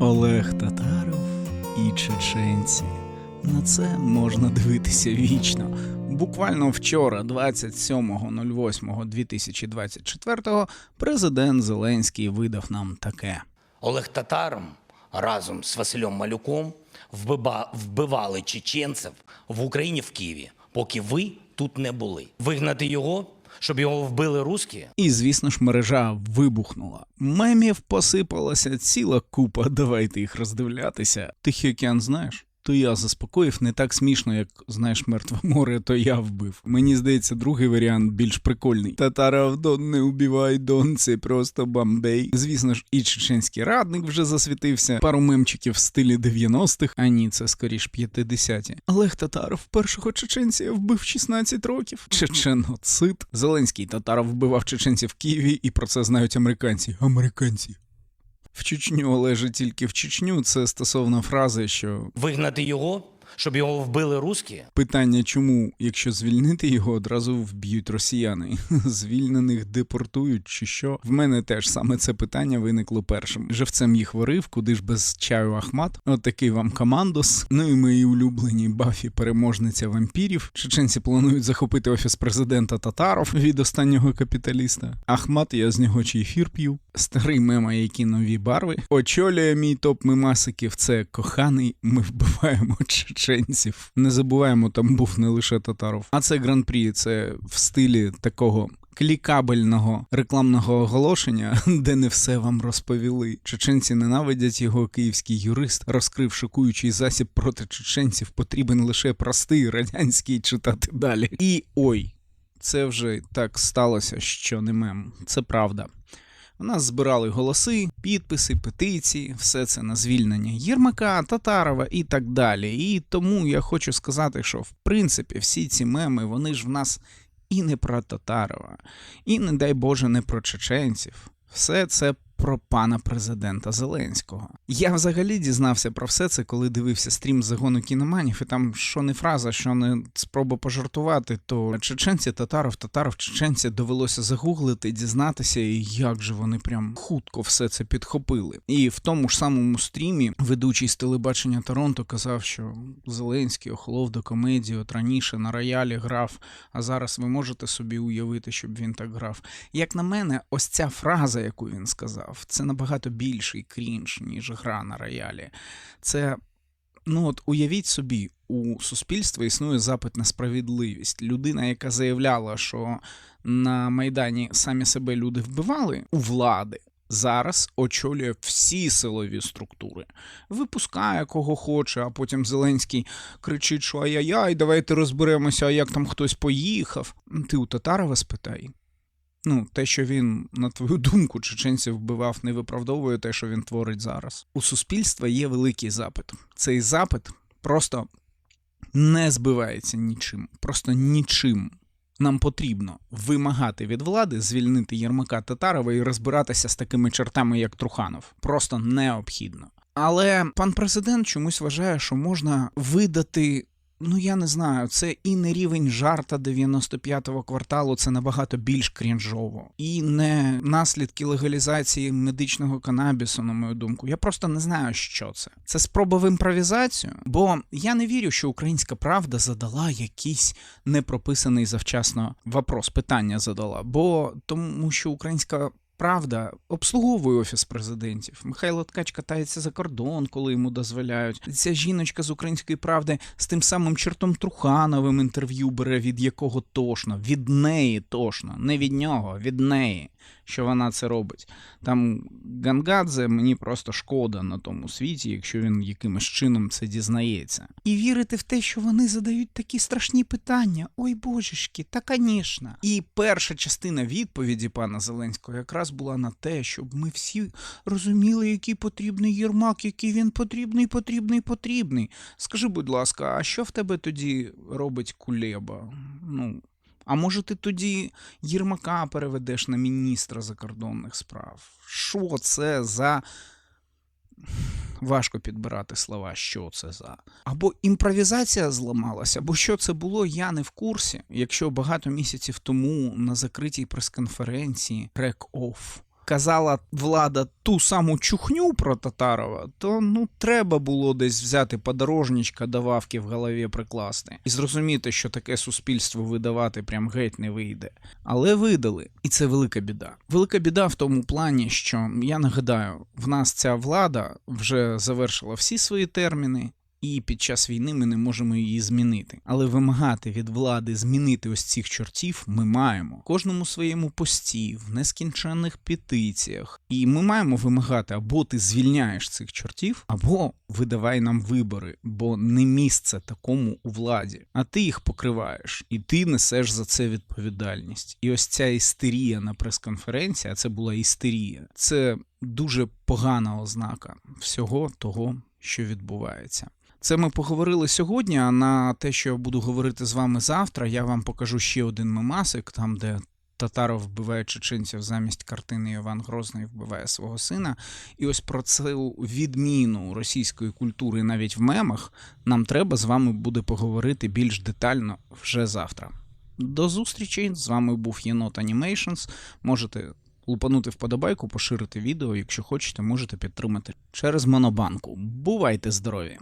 Олег Татаров і чеченці. На це можна дивитися вічно. Буквально вчора, 27.08.2024, президент Зеленський видав нам таке. Олег Татаром разом з Василем Малюком вбива- вбивали чеченців в Україні в Києві, поки ви тут не були. Вигнати його, щоб його вбили русські? І, звісно ж, мережа вибухнула. Мемів посипалася ціла купа. Давайте їх роздивлятися. Тихий океан знаєш? То я заспокоїв не так смішно, як знаєш, мертве море, то я вбив. Мені здається, другий варіант більш прикольний. Татаров Дон не убивай Дон, це просто бомбей. Звісно ж, і чеченський радник вже засвітився. Пару мемчиків в стилі 90-х, а ні, це скоріш 50-ті. Олег Татаров першого чеченця вбив 16 років. Чеченоцид. Зеленський Татаров вбивав чеченців в Києві, і про це знають американці. Американці. В Чечню, але ж тільки в Чечню. Це стосовно фрази, що Вигнати його, щоб його вбили русські? питання, чому, якщо звільнити його, одразу вб'ють росіяни. Звільнених депортують чи що? В мене теж саме це питання виникло першим. Живцем їх варив, куди ж без чаю Ахмат. От такий вам командос. Ну і мої улюблені Бафі, переможниця вампірів. Чеченці планують захопити офіс президента Татаров від останнього капіталіста. Ахмат, я з нього чи ефір п'ю. Старий мема, які нові барви. Очолює мій топ мемасиків. Це коханий. Ми вбиваємо чеченців. Не забуваємо, там був не лише татаров. А це гран-прі. Це в стилі такого. Клікабельного рекламного оголошення, де не все вам розповіли. Чеченці ненавидять його. Київський юрист розкрив шокуючий засіб проти чеченців. Потрібен лише простий радянський читати далі. І ой, це вже так сталося, що не мем. Це правда. У нас збирали голоси, підписи, петиції, все це на звільнення Єрмака, Татарова і так далі. І тому я хочу сказати, що в принципі всі ці меми, вони ж в нас і не про Татарова, і, не дай Боже, не про чеченців. Все це про пана президента Зеленського. Я взагалі дізнався про все це, коли дивився стрім загону кіноманів, і там що не фраза, що не спроба пожартувати, то чеченці, татаров, татаров, чеченці довелося загуглити, дізнатися, і як же вони прям хутко все це підхопили. І в тому ж самому стрімі ведучий з телебачення Торонто казав, що Зеленський охолов до комедії, от раніше на роялі грав, а зараз ви можете собі уявити, щоб він так грав. Як на мене, ось ця фраза, яку він сказав, це набагато більший крінж, ніж гра на роялі. Це. Ну от уявіть собі, у суспільства існує запит на справедливість. Людина, яка заявляла, що на Майдані самі себе люди вбивали у влади. Зараз очолює всі силові структури, випускає кого хоче, а потім Зеленський кричить, що ай-яй-яй, давайте розберемося, а як там хтось поїхав. Ти у Татарова спитай. Ну, те, що він, на твою думку, чеченців вбивав, не виправдовує те, що він творить зараз. У суспільства є великий запит. Цей запит просто не збивається нічим, просто нічим. Нам потрібно вимагати від влади звільнити Єрмака Татарова і розбиратися з такими чертами, як Труханов. Просто необхідно. Але пан президент чомусь вважає, що можна видати. Ну, я не знаю, це і не рівень жарта 95-го кварталу, це набагато більш крінжово. І не наслідки легалізації медичного канабісу, на мою думку. Я просто не знаю, що це. Це спроба в імпровізацію. Бо я не вірю, що українська правда задала якийсь непрописаний завчасно вопрос, питання задала. Бо тому, що українська Правда, обслуговує офіс президентів. Михайло Ткач катається за кордон, коли йому дозволяють. Ця жіночка з української правди з тим самим чертом Трухановим інтерв'ю бере, від якого тошно, від неї тошно, не від нього, від неї, що вона це робить. Там Гангадзе мені просто шкода на тому світі, якщо він якимось чином це дізнається. І вірити в те, що вони задають такі страшні питання. Ой божечки, та звісно. І перша частина відповіді пана Зеленського якраз була на те, щоб ми всі розуміли, який потрібний Єрмак, який він потрібний, потрібний, потрібний. Скажи, будь ласка, а що в тебе тоді робить Кулеба? Ну. А може ти тоді Єрмака переведеш на міністра закордонних справ? Що це за. Важко підбирати слова, що це за. Або імпровізація зламалася, або що це було, я не в курсі. Якщо багато місяців тому на закритій прес-конференції Рек Офф казала влада ту саму чухню про Татарова, то ну треба було десь взяти подорожничка дававки в голові прикласти і зрозуміти, що таке суспільство видавати прям геть не вийде. Але видали, і це велика біда. Велика біда в тому плані, що я нагадаю, в нас ця влада вже завершила всі свої терміни. І під час війни ми не можемо її змінити. Але вимагати від влади змінити ось цих чортів ми маємо кожному своєму пості, в нескінченних петиціях. І ми маємо вимагати або ти звільняєш цих чортів, або видавай нам вибори, бо не місце такому у владі. А ти їх покриваєш, і ти несеш за це відповідальність. І ось ця істерія на прес-конференції, а це була істерія. Це дуже погана ознака всього того, що відбувається. Це ми поговорили сьогодні. А на те, що я буду говорити з вами завтра, я вам покажу ще один мемасик, там, де Татаров вбиває чеченців замість картини Іван Грозний вбиває свого сина. І ось про цю відміну російської культури навіть в мемах нам треба з вами буде поговорити більш детально вже завтра. До зустрічі! З вами був Єнот Animations. Можете лупанути вподобайку, поширити відео. Якщо хочете, можете підтримати через Монобанку. Бувайте здорові!